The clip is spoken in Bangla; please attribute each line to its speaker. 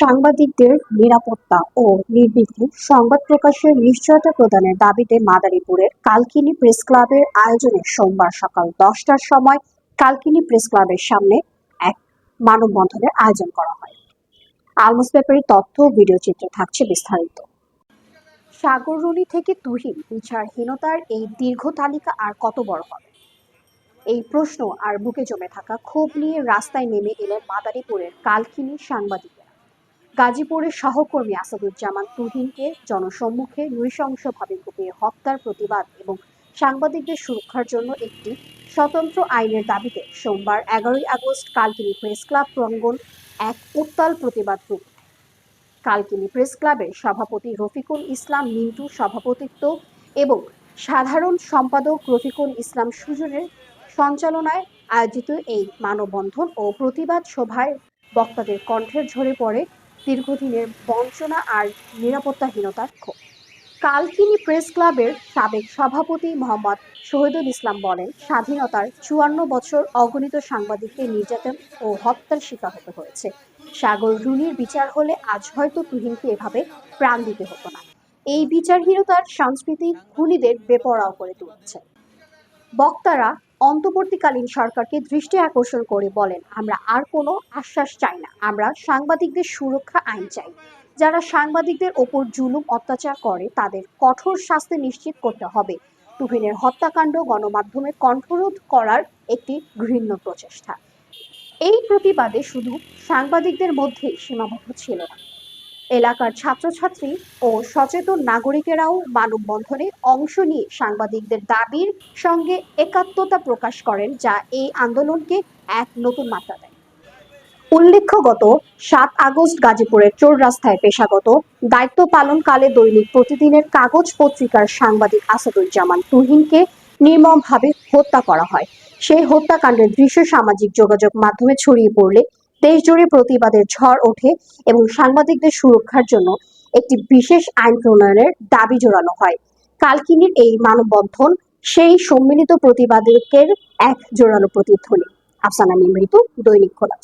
Speaker 1: সাংবাদিকদের নিরাপত্তা ও নির্বিঘ্নে সংবাদ প্রকাশের নিশ্চয়তা প্রদানের দাবিতে মাদারীপুরের কালকিনি প্রেস ক্লাবের আয়োজনে সোমবার সকাল দশটার সময় কালকিনি প্রেস ক্লাবের সামনে এক মানববন্ধনের আয়োজন করা হয়। আলমোস পেপারের তথ্য ও ভিডিও চিত্রে থাকছে বিস্তারিত। সাগররুনি থেকে তুহিন, বিচারহীনতার এই দীর্ঘ তালিকা আর কত বড় হবে? এই প্রশ্ন আর বুকে জমে থাকা ক্ষোভ নিয়ে রাস্তায় নেমে এলেন মাদারীপুরের কালকিনি সাংবাদিকেরা। গাজীপুরের সহকর্মী আসাদুজ্জামান তুহিনকে জনসম্মুখে নৃশংসভাবে কুপিয়ে হত্যার প্রতিবাদ এবং সাংবাদিকদের সুরক্ষার জন্য একটি স্বতন্ত্র আইনের দাবিতে সোমবার এগারোই আগস্ট কালকিনি প্রেস ক্লাব প্রাঙ্গণ এক উত্তাল প্রতিবাদ রূপ কালকিনি প্রেস ক্লাবের সভাপতি রফিকুল ইসলাম মিন্টু সভাপতিত্ব এবং সাধারণ সম্পাদক রফিকুল ইসলাম সুজনের সঞ্চালনায় আয়োজিত এই মানববন্ধন ও প্রতিবাদ সভায় বক্তাদের কণ্ঠের ঝরে পড়ে দীর্ঘদিনের বঞ্চনা আর নিরাপত্তাহীনতার ক্ষোভ। কালকিনি প্রেস ক্লাবের সাবেক সভাপতি মোহাম্মদ শহীদুল ইসলাম বলেন, স্বাধীনতার চুয়ান্ন বছর অগণিত সাংবাদিককে নির্যাতন ও হত্যার শিকার হতে হয়েছে। সাগর রুনির বিচার হলে আজ হয়তো তুহিনকে এভাবে প্রাণ দিতে হতো না। এই বিচারহীনতার সাংস্কৃতিক খুনিদের বেপরাও করে তুলছে। বক্তারা অন্তর্বর্তীকালীন সরকারকে দৃষ্টি আকর্ষণ করে বলেন, আমরা আর কোনো আশ্বাস চাই না। আমরা সাংবাদিকদের সুরক্ষা আইন চাই। যারা সাংবাদিকদের ওপর জুলুম অত্যাচার করে, তাদের কঠোর শাস্তি নিশ্চিত করতে হবে। তুহিনের হত্যাকাণ্ড গণমাধ্যমে কণ্ঠরোধ করার একটি ঘৃণ্য প্রচেষ্টা। এই প্রতিবাদে শুধু সাংবাদিকদের মধ্যেই সীমাবদ্ধ ছিল না। এলাকার ছাত্রছাত্রী ও সচেতন নাগরিকেরাও মানববন্ধনে অংশ নিয়ে সাংবাদিকদের দাবির সঙ্গে একাত্মতা প্রকাশ করেন, যা এই আন্দোলনকে এক নতুন মাত্রা দেয়। উল্লেখ্য, গত সাত আগস্ট গাজীপুরের চোর রাস্তায় পেশাগত, দায়িত্ব পালনকালে দৈনিক প্রতিদিনের কাগজ পত্রিকার সাংবাদিক আসাদুজ্জামান তুহিনকে নির্মমভাবে হত্যা করা হয়। সেই হত্যাকাণ্ডের দৃশ্য সামাজিক যোগাযোগ মাধ্যমে ছড়িয়ে পড়লে দেশজুড়ে প্রতিবাদের ঝড় ওঠে এবং সাংবাদিকদের সুরক্ষার জন্য একটি বিশেষ আইন প্রণয়নের দাবি জোরানো হয়। কালকিনির এই মানববন্ধন সেই সম্মিলিত প্রতিবাদকের এক জোরালো প্রতিধ্বনি। আফসানা নিমৃত দৈনিক খোলা